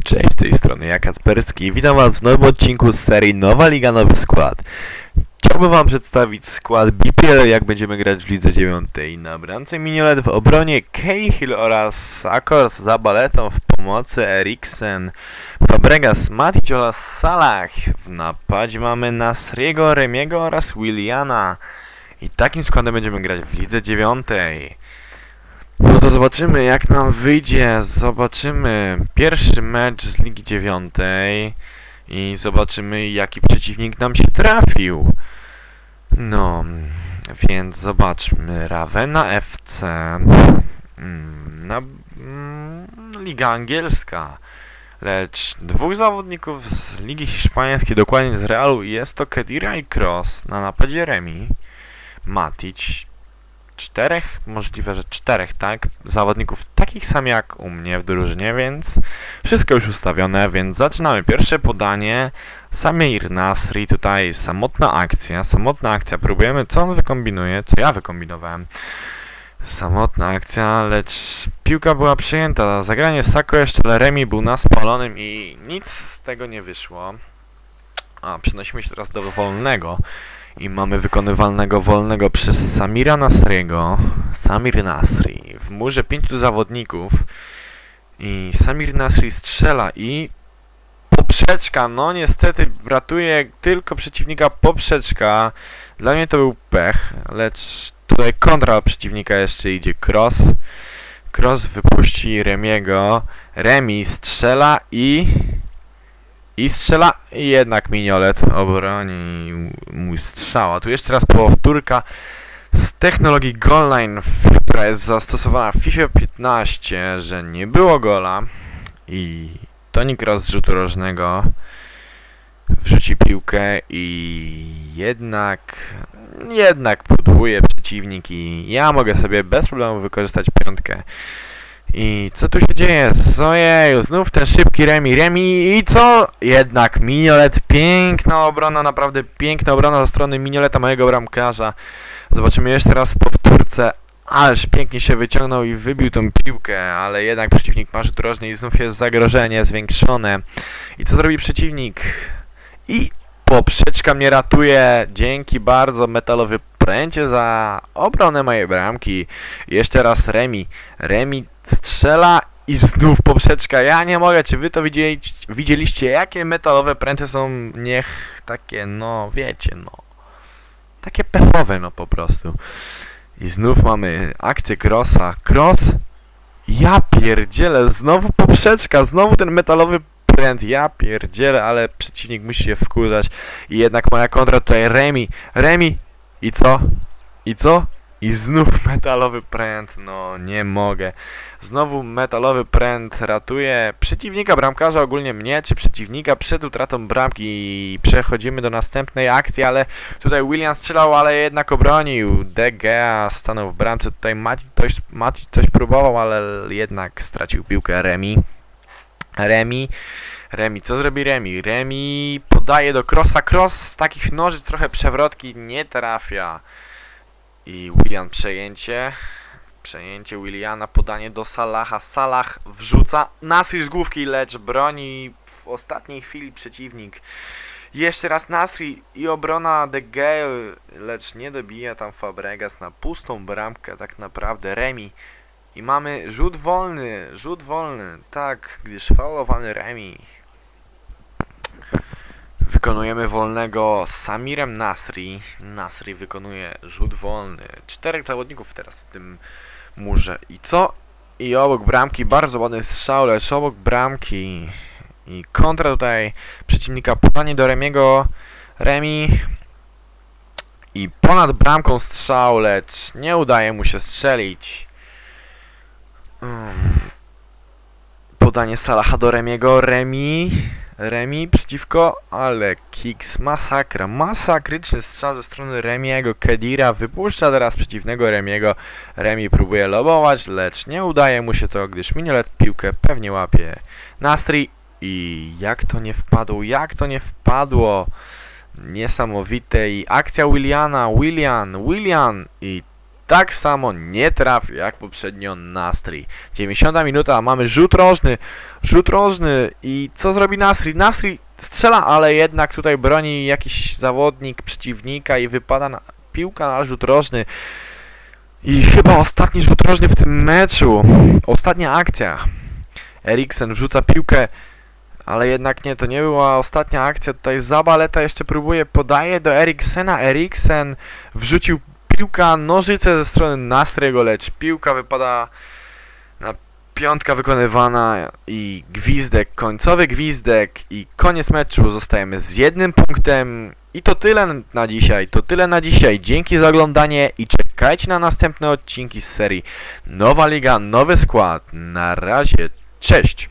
Cześć, z tej strony ja Kacperski. Witam Was w nowym odcinku z serii Nowa Liga, Nowy Skład. Chciałbym Wam przedstawić skład BPL, jak będziemy grać w Lidze 9. Na bramce Mignolet w obronie Cahill oraz Sakor z Zabaletą w pomocy Eriksen, Fabregas, Matic oraz Salah. W napadzie mamy Nasriego, Remiego oraz Williana. I takim składem będziemy grać w Lidze 9. No to zobaczymy jak nam wyjdzie. Zobaczymy pierwszy mecz z Ligi 9 i zobaczymy jaki przeciwnik nam się trafił. No, więc zobaczmy. Ravenna FC. Mm, Na, mm, Liga Angielska. Lecz dwóch zawodników z Ligi Hiszpańskiej, dokładnie z Realu, jest to Kedira i Cross na napadzie Remi. Matic, czterech, możliwe, że czterech, tak, zawodników takich samych jak u mnie w drużynie, więc wszystko już ustawione, więc zaczynamy pierwsze podanie. Samir Nasri, tutaj samotna akcja, samotna akcja, próbujemy, co on wykombinuje, co ja wykombinowałem. Samotna akcja, lecz piłka była przyjęta. Zagranie Sako jeszcze Leremi był na spalonym i nic z tego nie wyszło. A, przenosimy się teraz do wolnego. I mamy wykonywalnego wolnego przez Samira Nasriego. Samir Nasri. W murze pięciu zawodników. I Samir Nasri strzela i... Poprzeczka, no niestety ratuje tylko przeciwnika poprzeczka. Dla mnie to był pech, lecz tutaj kontra przeciwnika jeszcze idzie Cross. Cross wypuści Remiego. Remi strzela i... I strzela i jednak Miniolet obroni mój strzał. A tu jeszcze raz powtórka z technologii Goalline, która jest zastosowana w FIFA 15, że nie było gola i Toni Kroos z rzutu rożnego wrzuci piłkę i jednak jednak podłuje przeciwnik i ja mogę sobie bez problemu wykorzystać piątkę. I co tu się dzieje? Ojeju, znów ten szybki Remi, Remi i co? Jednak Miniolet, piękna obrona, naprawdę piękna obrona ze strony Minioleta, mojego bramkarza. Zobaczymy jeszcze raz w powtórce, ależ pięknie się wyciągnął i wybił tą piłkę, ale jednak przeciwnik ma rzut i znów jest zagrożenie zwiększone. I co zrobi przeciwnik? I poprzeczka mnie ratuje, dzięki bardzo metalowy pręcie za obronę mojej bramki. Jeszcze raz Remi. Remi strzela i znów poprzeczka. Ja nie mogę, czy wy to widzieliście, jakie metalowe pręty są, niech takie, no wiecie, no. Takie pechowe, no po prostu. I znów mamy akcję Crossa. Cross? Ja pierdzielę, znowu poprzeczka, znowu ten metalowy pręt. Ja pierdzielę, ale przeciwnik musi się wkurzać. I jednak moja kontra tutaj Remi. Remi! I co? I co? I znów metalowy pręt, no nie mogę. Znowu metalowy pręt ratuje przeciwnika, bramkarza, ogólnie mnie, czy przeciwnika przed utratą bramki i przechodzimy do następnej akcji, ale tutaj William strzelał, ale jednak obronił. De Gea stanął w bramce, tutaj Maci coś, Maci coś próbował, ale jednak stracił piłkę Remi. Remi. Remi, co zrobi Remi? Remi podaje do Crossa. Cross z takich nożyc trochę przewrotki nie trafia. I William przejęcie. Przejęcie Williana, podanie do Salaha. Salah wrzuca Nasri z główki, lecz broni w ostatniej chwili przeciwnik. Jeszcze raz Nasri i obrona De Gale, lecz nie dobija tam Fabregas na pustą bramkę tak naprawdę. Remi. I mamy rzut wolny, rzut wolny, tak, gdyż faulowany Remi. Wykonujemy wolnego z Samirem Nasri. Nasri wykonuje rzut wolny. Czterech zawodników teraz w tym murze. I co? I obok bramki, bardzo ładny strzał, lecz obok bramki. I kontra tutaj przeciwnika, podanie do Remiego. Remi. I ponad bramką strzał, lecz nie udaje mu się strzelić. Mm. Podanie Salaha do Remiego. Remi. Remi przeciwko, ale Kicks, masakra, masakryczny strzał ze strony Remiego, Kedira wypuszcza teraz przeciwnego Remiego, Remi próbuje lobować, lecz nie udaje mu się to, gdyż Miniolet piłkę pewnie łapie Nastri i jak to nie wpadło, jak to nie wpadło, niesamowite. I akcja Williana, Willian, Willian. I tak samo nie trafił jak poprzednio Nastri. 90 minuta, mamy rzut rożny, rzut rożny i co zrobi Nastri? Nastri strzela, ale jednak tutaj broni jakiś zawodnik przeciwnika i wypada na piłka na rzut rożny. I chyba ostatni rzut rożny w tym meczu, ostatnia akcja. Eriksen wrzuca piłkę, ale jednak nie, to nie była ostatnia akcja. Tutaj Zabaleta jeszcze próbuje, podaje do Eriksena. Eriksen wrzucił piłka, nożyce ze strony Nastrego, lecz piłka wypada na piątka wykonywana i gwizdek, końcowy gwizdek i koniec meczu. Zostajemy z jednym punktem i to tyle na dzisiaj, to tyle na dzisiaj. Dzięki za oglądanie i czekajcie na następne odcinki z serii Nowa Liga, nowy skład. Na razie, cześć!